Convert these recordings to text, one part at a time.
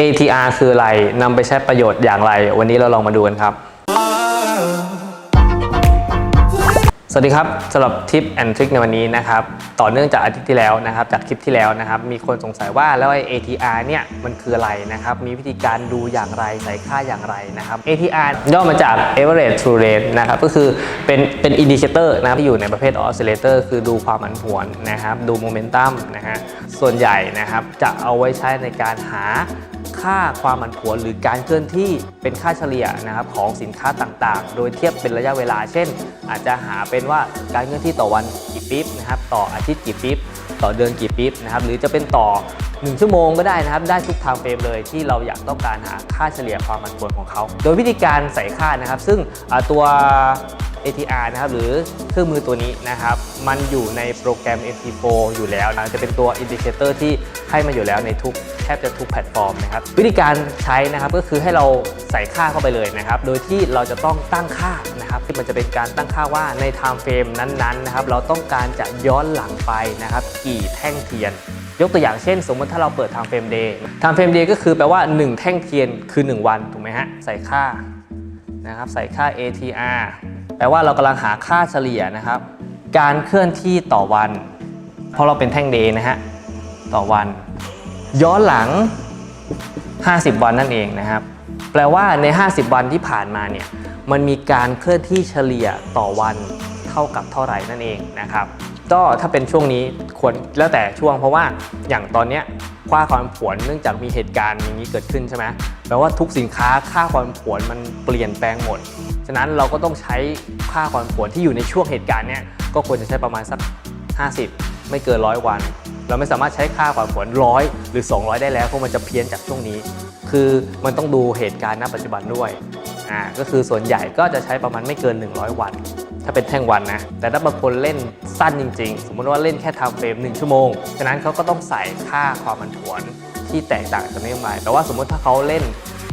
ATR คืออะไรนำไปใช้ประโยชน์อย่างไร วันนี้เราลองมาดูกันครับ สวัสดีครับสำหรับทิปแอนทริคในวันนี้นะครับ ต่อเนื่องจากอาทิตย์ที่แล้วนะครับ จากคลิปที่แล้วนะครับ มีคนสงสัยว่าแล้วไอ้ ATR เนี่ยมันคืออะไรนะครับ มีวิธีการดูอย่างไรใส่ค่าอย่างไรนะครับ ATR ย่อมาจาก average true rate นะครับ ก็คือเป็นเป็นอินดิเคเตอร์นะครับที่อยู่ในประเภท oscillator คือดูความผันผวนนะครับ ดูโมเมนตัมนะฮะส่วนใหญ่นะครับจะเอาไว้ใช้ในการหา ค่าความผันผวนหรือการเคลื่อนที่เป็นค่าเฉลี่ยนะครับของสินค้าต่างๆ โดยเทียบเป็นระยะเวลา เช่น อาจจะหาเป็นว่าการเคลื่อนที่ต่อวันกี่ปี๊บนะครับต่ออาทิตย์กี่ปี๊บต่อเดือนกี่ปี๊บนะครับหรือจะเป็นต่อ 1 ชั่วโมงก็ได้นะครับ ได้ทุกทางเฟรมเลยที่เราอยากต้องการหาค่าเฉลี่ยความผันผวนของเขา โดยวิธีการใส่ค่านะครับ ซึ่งตัว ATR นะครับหรือเครื่องมือตัวนี้นะครับ มันอยู่ในโปรแกรม MP4 อยู่แล้วนะจะเป็นตัวอินดิเคเตอร์ที่ให้มาอยู่แล้วในทุกแทบจะทุกแพลตฟอร์มนะครับวิธีการใช้นะครับก็คือให้เราใส่ค่าเข้าไปเลยนะครับ โดยที่เราจะต้องตั้งค่านะครับที่มันจะเป็นการตั้งค่าว่าใน time frame นั้นๆนะครับเราต้องการจะย้อนหลังไปนะครับ กี่แท่งเทียนยกตัวอย่างเช่น สมมติถ้าเราเปิด time frame day time frame day ก็คือแปลว่า 1 แท่งเทียนคือ 1 วัน ถูกไหมฮะ ใส่ค่านะครับใส่ค่า ATR แปลว่าเรากำลังหาค่าเฉลี่ยนะครับ การเคลื่อนที่ต่อวัน เพราะเราเป็นแท่งเดย์นะฮะต่อวัน ย้อนหลัง 50 วันนั่นเองนะครับ แปลว่าใน 50 วันที่ผ่านมาเนี่ยมันมีการเคลื่อนที่เฉลี่ยต่อวันเท่ากับเท่าไหร่นั่นเองนะครับก็ถ้าเป็นช่วงนี้ควรแล้วแต่ช่วงเพราะว่าอย่างตอนเนี้ยค่าความผวนเนื่องจากมีเหตุการณ์อย่างนี้เกิดขึ้นใช่ไหม แปลว่าทุกสินค้าค่าความผวนมันเปลี่ยนแปลงหมด ฉะนั้นเราก็ต้องใช้ค่าความผวนที่อยู่ในช่วงเหตุการณ์เนี้ยก็ควรจะใช้ประมาณสัก 50 ไม่เกินร้อยวัน เราไม่สามารถใช้ค่าความผวนร้อยหรือ 200 ได้แล้วเพราะมันจะเพี้ยนจากช่วงนี้ คือมันต้องดูเหตุการณ์ณปัจจุบันด้วยอ่าก็คือส่วนใหญ่ก็จะใช้ประมาณไม่เกิน 100 วัน ถ้าเป็นแท่งวันนะ แต่ถ้าบางคนเล่นสั้นจริง ๆ สมมติว่าเล่นแค่ทำเฟรม1ชั่วโมง ฉะนั้นเขาก็ต้องใส่ค่าความผันผวน ที่แตกต่างจากนี้ไปแต่ว่าสมมติถ้าเขาเล่น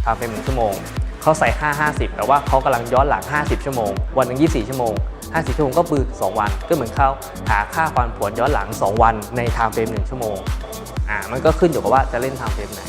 ทำเฟรม1ชั่วโมงเขาใส่ 5 50แปลว่าเขากำลังย้อนหลัง 50 ชั่วโมง วันหนึ่ง24 ชั่วโมง 50 ชั่วโมงก็คือ 2 วัน ก็เหมือนเขาหาค่าความผวนย้อนหลัง 2 วันในไทม์เฟรม1ชั่วโมงอ่ามันก็ขึ้นอยู่กับว่าจะเล่นไทม์เฟรมไหน